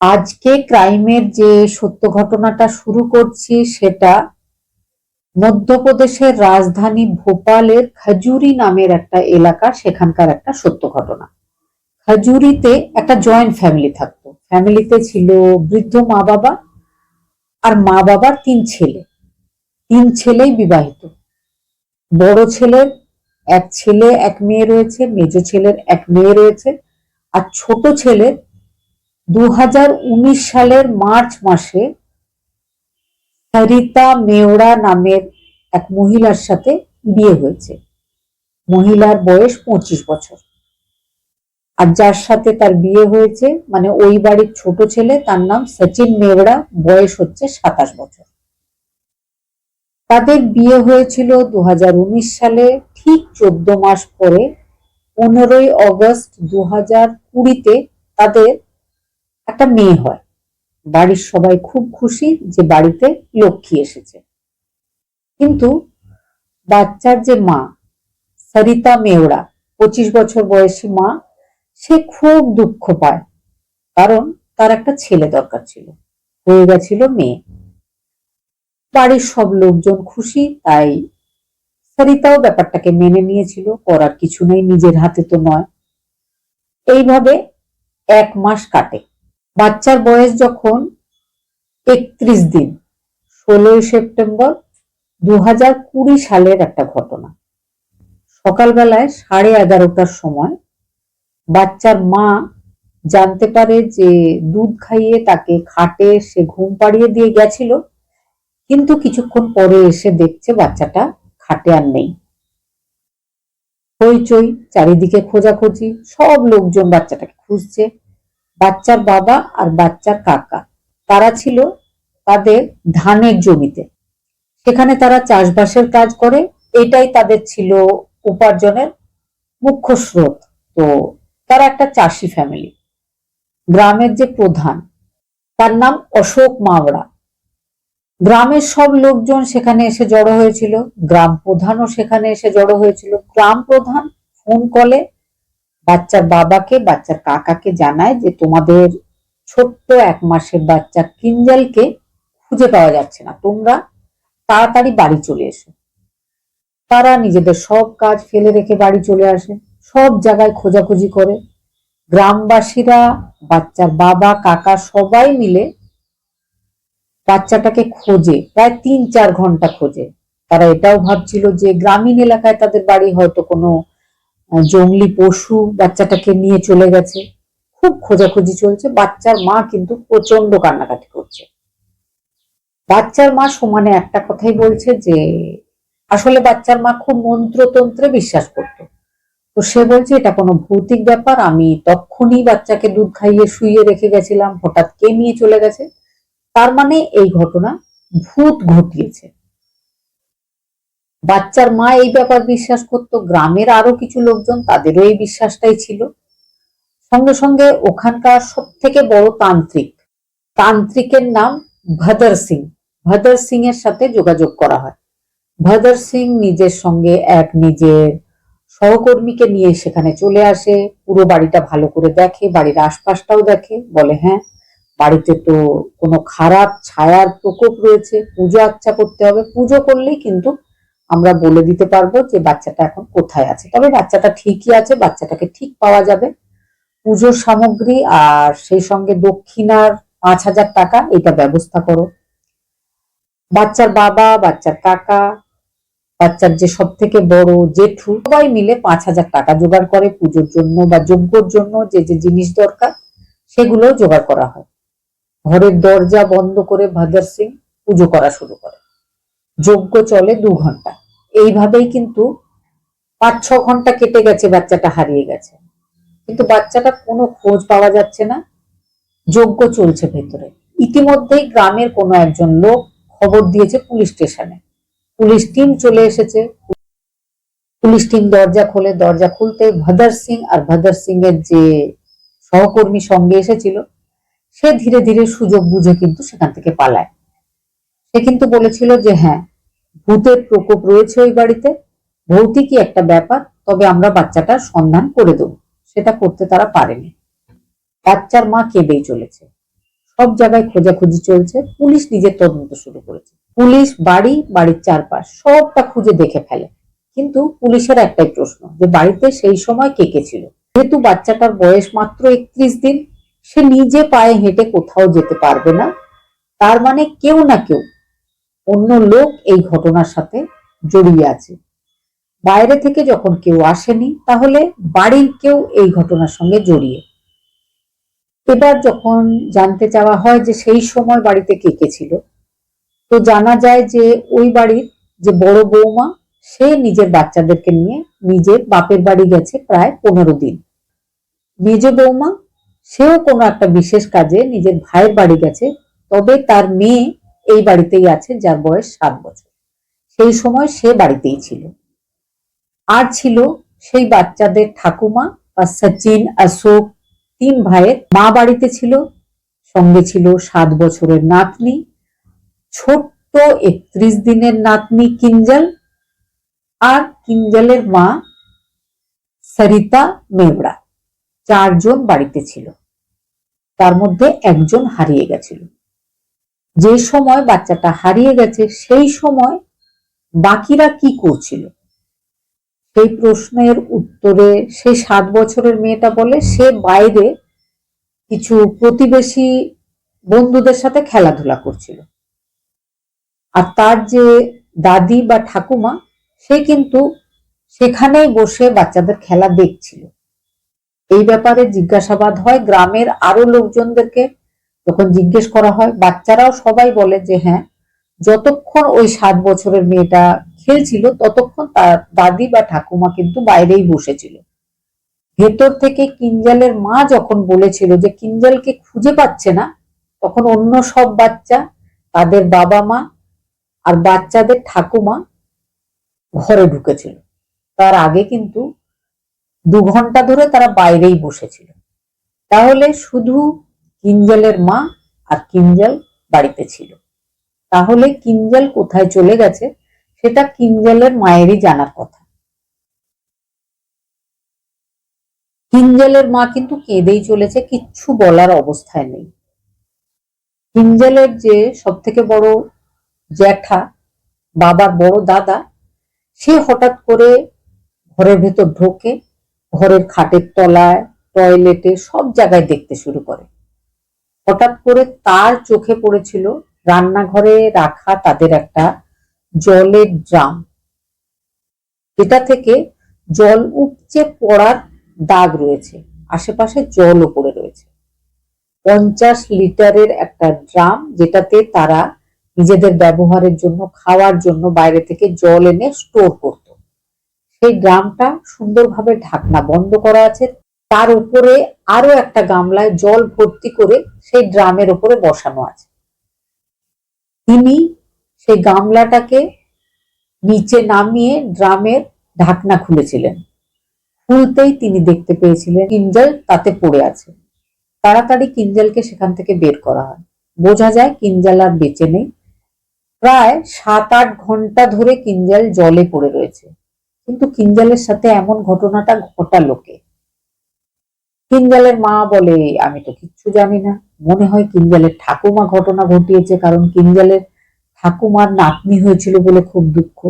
আজকে ক্রাইমের যে সত্য ঘটনাটা শুরু করছি সেটা মধ্যপ্রদেশের রাজধানী ভোপালের খাজুরি নামের একটা এলাকা, সেখানকার একটা সত্য ঘটনা। খাজুরিতে একটা জয়েন্ট ফ্যামিলি থাকতো। ফ্যামিলিতে ছিল বৃদ্ধ মা বাবা আর মা বাবার তিন ছেলে। তিন ছেলেই বিবাহিত। বড় ছেলের এক ছেলে, এক মেয়ে রয়েছে, মেজ ছেলের এক মেয়ে রয়েছে আর ছোট ছেলের দু হাজার উনিশ সালের মার্চ মাসে সরিতা মেওড়া নামের এক মহিলার সাথে বিয়ে হয়েছে। মহিলার বয়স পঁচিশ বছর। আর যার সাথে তার বিয়ে হয়েছে মানে ওই বাড়ির ছোট ছেলে, তার নাম সচিন মেওড়া বয়স হচ্ছে সাতাশ বছর। তাদের বিয়ে হয়েছিল দু হাজার উনিশ সালে, ঠিক চোদ্দ মাস পরে, পনেরোই অগস্ট দু হাজার কুড়িতে তাদের একটা মেয়ে হয়। বাড়ির সবাই খুব খুশি যে বাড়িতে লক্ষ্মী এসেছে। কিন্তু বাচ্চার যে মা, সরিতা মেওড়া পঁচিশ বছর বয়সী মা, সে খুব দুঃখ পায়। কারণ তার একটা ছেলে দরকার ছিল। হয়ে গেছিল মেয়ে। বাড়ির সব লোকজন খুশি, তাই সরিতাও ব্যাপারটাকে মেনে নিয়েছিল। করার কিছু নেই, নিজের হাতে তো নয়। এইভাবে এক মাস কাটে। বাচ্চার বয়স যখন একত্রিশ দিন, ষোলোই সেপ্টেম্বর দু হাজার কুড়ি সালের একটা ঘটনা। সকালবেলায় সাড়ে এগারোটার সময় বাচ্চার মা জানতে পারে যে দুধ খাইয়ে তাকে খাটে সে ঘুম পাড়িয়ে দিয়ে গেছিল, কিন্তু কিছুক্ষণ পরে এসে দেখছে বাচ্চাটা খাটে আর নেই। হইচই, চারিদিকে খোঁজাখুঁজি, সব লোকজন বাচ্চাটাকে খুঁজছে। বাচ্চার বাবা আর বাচ্চার কাকা। তারা ছিল তাদের ধানের জমিতে। সেখানে তারা চাষবাসের কাজ করে। এটাই তাদের ছিল উপার্জনের মুখ্য স্রোত। তো তারা একটা চাষি ফ্যামিলি গ্রামের যে প্রধান, তার নাম অশোক মাওড়া। গ্রামের সব লোকজন সেখানে এসে জড়ো হয়েছিল। গ্রাম প্রধানও সেখানে এসে জড়ো হয়েছিল। গ্রাম প্রধান ফোন কলে বাচ্চার বাবাকে, বাচ্চার কাকাকে জানায় যে তোমাদের ছোট্ট এক মাসের বাচ্চা কিঞ্জালকে খুঁজে পাওয়া যাচ্ছে না। তোমরা তাড়াতাড়ি বাড়ি চলে এসো। তারা নিজেদের সব কাজ ফেলে রেখে বাড়ি চলে আসে। সব জায়গায় খোঁজাখুঁজি করে। গ্রামবাসীরা, বাচ্চার বাবা, কাকা সবাই মিলে বাচ্চাটাকে খোঁজে, প্রায় তিন চার ঘণ্টা খোঁজে। তারা এটাও ভাবছিল যে গ্রামীণ এলাকায় তাদের বাড়ি হয়তো কোনো জঙ্গলি পশু বাচ্চাটাকে নিয়ে চলে গেছে। খুব খোঁজাখুঁজি চলছে। বাচ্চার মা কিন্তু প্রচণ্ড কান্নাকাটি করছে। বাচ্চার মা সমানে একটা কথাই বলছে যে, আসলে বাচ্চার মা খুব মন্ত্রতন্ত্রে বিশ্বাস করত। তো সে বলছে, এটা কোনো ভৌতিক ব্যাপার। আমি তখনই বাচ্চাকে দুধ খাইয়ে শুইয়ে রেখে গেছিলাম। হঠাৎ কে নিয়ে চলে গেছে? তার মানে এই ঘটনা ভূত ঘটিয়েছে। বাচ্চার মা এই ব্যাপার বিশ্বাস করতো, গ্রামের আরও কিছু লোকজন তাদেরও এই বিশ্বাসটাই ছিল। সঙ্গে সঙ্গে ওখানকার সব থেকে বড় তান্ত্রিক, তান্ত্রিকের নাম ভদর সিং। ভদর সিং এর সাথে যোগাযোগ করা হয়। ভদর সিং নিজের সঙ্গে এক নিজের সহকর্মীকে নিয়ে সেখানে চলে আসে, পুরো বাড়িটা ভালো করে দেখে, বাড়ির আশপাশটাও দেখে, বলে হ্যাঁ বাড়িতে তো কোনো খারাপ ছায়ার প্রকোপ রয়েছে, পুজো আচ্ছা করতে হবে, পুজো করলেই কিন্তু আমরা বলে দিতে পারব যে বাচ্চাটা এখন কোথায় আছে। তবে বাচ্চাটা ঠিকই আছে, বাচ্চাটাকে ঠিক পাওয়া যাবে। পুজোর সামগ্রী আর সেই সঙ্গে দক্ষিণার পাঁচ হাজার টাকা, এটা ব্যবস্থা করো। বাচ্চার বাবা, বাচ্চার কাকা, বাচ্চার যে সব থেকে বড় জেঠু, সবাই মিলে পাঁচ হাজার টাকা জোগাড় করে পুজোর জন্য বা যজ্ঞর জন্য যে যে জিনিস দরকার সেগুলো জোগাড় করা হয়। ঘরের দরজা বন্ধ করে ভদর সিং পুজো করা শুরু করে। যজ্ঞ চলে দু ঘণ্টা। এইভাবেই কিন্তু পাঁচ, ছ ঘণ্টা কেটে গেছে, বাচ্চাটা হারিয়ে গেছে। কিন্তু বাচ্চাটা কোনো খোঁজ পাওয়া যাচ্ছে না যজ্ঞ চলছে ভেতরে। ইতিমধ্যেই গ্রামের কোনো একজন লোক খবর দিয়েছে পুলিশ স্টেশনে। পুলিশ টিম চলে এসেছে। পুলিশ টিম দরজা খোলে। দরজা খুলতে ভদর সিং আর ভদর সিং এর যে সহকর্মী সঙ্গে এসেছিল, সে ধীরে ধীরে সুযোগ বুঝে কিন্তু সেখান থেকে পালায়। সে কিন্তু বলেছিল যে হ্যাঁ ভূতের প্রকোপ রয়েছে ওই বাড়িতে। ভৌতিকই একটা ব্যাপার, তবে আমরা বাচ্চাটার সন্ধান করে দেব। সেটা করতে তারা পারেনি। বাচ্চার মা কেঁদেই চলেছে। সব জায়গায় খোঁজাখুঁজি চলছে। পুলিশ নিজের তদন্ত শুরু করেছে। পুলিশ বাড়ি, বাড়ির চারপাশ, সবটা খুঁজে দেখে ফেলে। কিন্তু পুলিশের একটাই প্রশ্ন, যে বাড়িতে সেই সময় কে কে ছিল? যেহেতু বাচ্চাটার বয়স মাত্র একত্রিশ দিন, সে নিজে পায়ে হেঁটে কোথাও যেতে পারবে না। তার মানে কেউ না কেউ অন্য লোক এই ঘটনার সাথে জড়িয়ে আছে। বাইরে থেকে যখন কেউ আসেনি, তাহলে বাড়ির কেউ এই ঘটনার সঙ্গে জড়িয়ে। এবার যখন জানতে চাওয়া হয় যে সেই সময় বাড়িতে কে কে ছিল, তো জানা যায় যে ওই বাড়ির যে বড় বৌমা, সে নিজের বাচ্চাদেরকে নিয়ে নিজের বাপের বাড়ি গেছে প্রায় পনেরো দিন। মেজ বৌমা, সেও কোনো একটা বিশেষ কাজে নিজের ভাইয়ের বাড়ি গেছে, তবে তার মেয়ে এই বাড়িতেই আছে, যার বয়স সাত বছর। সেই সময় সে বাড়িতেই ছিল। আর ছিল সেই বাচ্চাদের ঠাকুমা বা সচিন, অশোক, তিন ভাইয়ের মা বাড়িতে ছিল, সঙ্গে ছিল সাত বছরের নাতনি, ছোট্ট একত্রিশ দিনের নাতনি কিঞ্জল আর কিঞ্জলের মা সরিতা মেবড়া চারজন বাড়িতে ছিল। তার মধ্যে একজন হারিয়ে গেছিল। যে সময় বাচ্চাটা হারিয়ে গেছে, সেই সময় বাকিরা কি করছিল? সেই প্রশ্নের উত্তরে সেই সাত বছরের মেয়েটা বলে, সে বাইরে কিছু প্রতিবেশী বন্ধুদের সাথে খেলাধুলা করছিল। আর তার যে দাদি বা ঠাকুমা, সে কিন্তু সেখানেই বসে বাচ্চাদের খেলা দেখছিল। এই ব্যাপারে জিজ্ঞাসাবাদ হয় গ্রামের আরও লোকজনদেরকে। যখন জিজ্ঞেস করা হয়, বাচ্চারাও সবাই বলে যে হ্যাঁ যতক্ষণ ওই সাত বছরের মেয়েটা খেলছিল, ততক্ষণ তার দাদি বা ঠাকুমা কিন্তু বাইরেই বসেছিল। ভেতর থেকে কিঞ্জালের মা যখন বলেছিল যে কিঞ্জালকে খুঁজে পাচ্ছে না, তখন অন্য সব বাচ্চা, তাদের বাবা মা আর বাচ্চাদের ঠাকুমা ঘরে ঢুকেছিল। তার আগে কিন্তু দু ঘণ্টা ধরে তারা বাইরেই বসেছিল। তাহলে শুধু কিঞ্জলের মা আর কিঞ্জল বাড়িতে ছিল। তাহলে কিঞ্জল কোথায় চলে গেছে সেটা কিঞ্জলের মায়েরই জানার কথা। কিঞ্জলের মা কিন্তু কেঁদেই চলেছে, কিচ্ছু বলার অবস্থায় নেই। কিঞ্জলের যে সব থেকে বড় জ্যাঠা, বাবার বড় দাদা, সে হঠাৎ করে ঘরের ভেতর ঢোকে, ঘরের খাটের তলায়, টয়লেটে, সব জায়গায় দেখতে শুরু করে। হঠাৎ করে তার চোখে পড়েছিল রান্নাঘরে রাখা তাদের একটা জলের ড্রাম। এটা থেকে জল উপচে পড়ার দাগ রয়েছে, আশেপাশে জলও পড়ে রয়েছে। পঞ্চাশ লিটারের একটা ড্রাম যেটাতে তারা নিজেদের ব্যবহারের জন্য, খাওয়ার জন্য বাইরে থেকে জল এনে স্টোর করত। সেই ড্রামটা সুন্দরভাবে ঢাকনা বন্ধ করা আছে তার উপরে আরও একটা গামলায় জল ভর্তি করে সেই ড্রামের উপরে বসানো আছে। তিনি সেই গামলাটাকে নিচে নামিয়ে ড্রামের ঢাকনা খুলেছিলেন। খুলতেই তিনি দেখতে পেয়েছিলেন কিঞ্জল তাতে পড়ে আছে। তাড়াতাড়ি কিঞ্জলকে সেখান থেকে বের করা হয়। বোঝা যায় কিঞ্জাল আর বেঁচে নেই। প্রায় সাত আট ঘণ্টা ধরে কিঞ্জাল জলে পড়ে রয়েছে। কিন্তু কিঞ্জালের সাথে এমন ঘটনাটা ঘটালো কে? কিঞ্জালের মা বলে, আমি তো কিচ্ছু জানি না। মনে হয় কিঞ্জালের ঠাকুমা ঘটনা ঘটিয়েছে, কারণ কিঞ্জালের ঠাকুমার নাতনি হয়েছিল বলে খুব দুঃখ।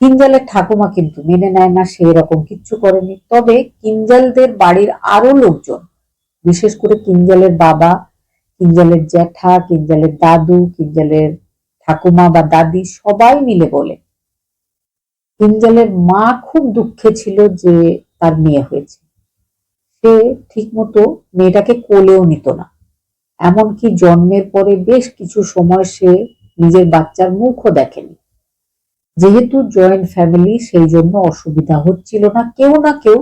কিঞ্জালের ঠাকুমা কিন্তু মেনে নেয় না, সে এরকম কিচ্ছু করেনি। তবে কিঞ্জালদের বাড়ির আরও লোকজন, বিশেষ করে কিঞ্জালের বাবা কিঞ্জালের জ্যাঠা কিঞ্জালের দাদু কিঞ্জালের ঠাকুমা বা দাদি, সবাই মিলে বলে কিঞ্জালের মা খুব দুঃখে ছিল যে তার মেয়ে হয়েছে। সে ঠিকমতো মেয়েটাকে কোলেও নিত না। এমনকি জন্মের পরে বেশ কিছু সময় সে নিজের বাচ্চার মুখও দেখেনি। যেহেতু জয়েন্ট ফ্যামিলি সেই জন্য অসুবিধা হচ্ছিল না। কেউ না কেউ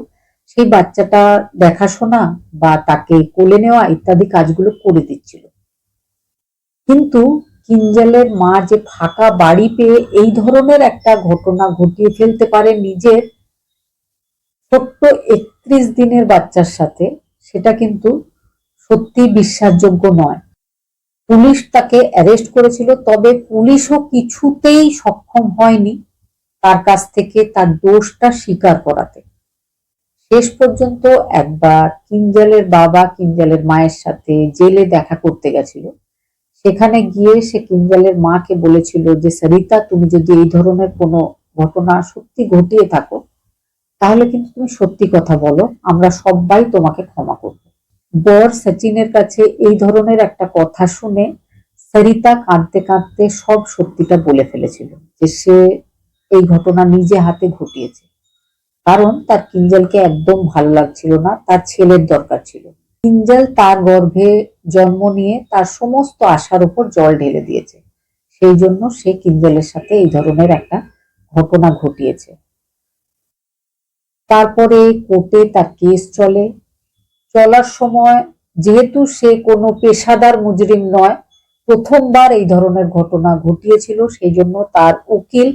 সেই বাচ্চাটা দেখাশোনা বা তাকে কোলে নেওয়া ইত্যাদি কাজগুলো করে দিচ্ছিল। কিন্তু কিঞ্জালের মা যে ফাঁকা বাড়ি পেয়ে এই ধরনের একটা ঘটনা ঘটিয়ে ফেলতে পারে নিজের ছোট্ট একত্রিশ দিনের বাচ্চার সাথে সেটা কিন্তু সত্যি বিশ্বাসযোগ্য নয়। পুলিশ তাকে অ্যারেস্ট করেছিল, তবে পুলিশও কিছুতেই সক্ষম হয়নি তার কাছ থেকে তার দোষটা স্বীকার করাতে। শেষ পর্যন্ত একবার কিঞ্জালের বাবা কিঞ্জালের মায়ের সাথে জেলে দেখা করতে গেছিল। সেখানে গিয়ে সে কিঞ্জালের মাকে বলেছিল যে, সরিতা, তুমি যদি এই ধরনের কোনো ঘটনা সত্যি ঘটিয়ে থাকো তাহলে কিন্তু তুমি সত্যি কথা বলো, আমরা সবাই তোমাকে ক্ষমা করব। বর সচিনের কাছে এই ধরনের একটা কথা শুনে সরিতা কাঁদতে কাঁদতে সব সত্যিটা বলে ফেলেছিল, যে সে এই ঘটনা নিজে হাতে ঘটিয়েছে। কারণ তার কিঞ্জলকে একদম ভালো লাগছিল না, তার ছেলের দরকার ছিল। কিঞ্জল তার গর্ভে জন্ম নিয়ে তার সমস্ত আশার উপর জল ঢেলে দিয়েছে। সেই জন্য সে কিঞ্জলের সাথে এই ধরনের একটা ঘটনা ঘটিয়েছে। তারপরে কোর্টে তার কেস চলে। চলার সময় যেহেতু সে কোনো পেশাদার মুজরিম নয়, প্রথমবার এই ধরনের ঘটনা ঘটিয়েছিল সেই জন্য তার উকিল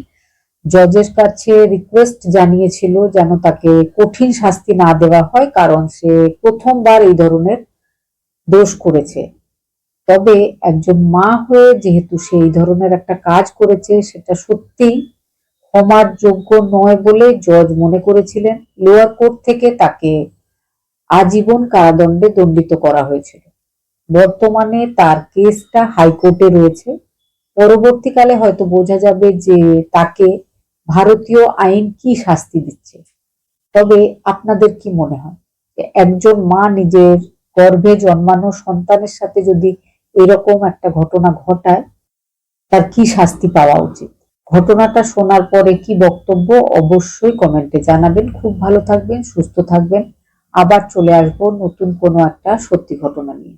জজের কাছে রিকোয়েস্ট জানিয়েছিল যেন তাকে কঠিন শাস্তি না দেওয়া হয়, কারণ সে প্রথমবার এই ধরনের দোষ করেছে। তবে একজন মা হয়ে যেহেতু সে এই ধরনের একটা কাজ করেছে, সেটা সত্যিই ক্ষমার যোগ্য নয় বলে জজ মনে করেছিলেন। লোয়ার কোর্ট থেকে তাকে আজীবন কারাদণ্ডে দণ্ডিত করা হয়েছিল। বর্তমানে তার কেসটা হাইকোর্টে রয়েছে। পরবর্তীকালে হয়তো বোঝা যাবে যে তাকে ভারতীয় আইন কি শাস্তি দিচ্ছে। তবে আপনাদের কি মনে হয় একজন মা নিজের গর্ভে জন্মানো সন্তানের সাথে যদি এরকম একটা ঘটনা ঘটায়, তার কি শাস্তি পাওয়া উচিত? ঘটনাটা শোনার পরে কি বক্তব্য অবশ্যই কমেন্টে জানাবেন। খুব ভালো থাকবেন, সুস্থ থাকবেন। আবার চলে আসব নতুন কোনো একটা সত্যি ঘটনা নিয়ে।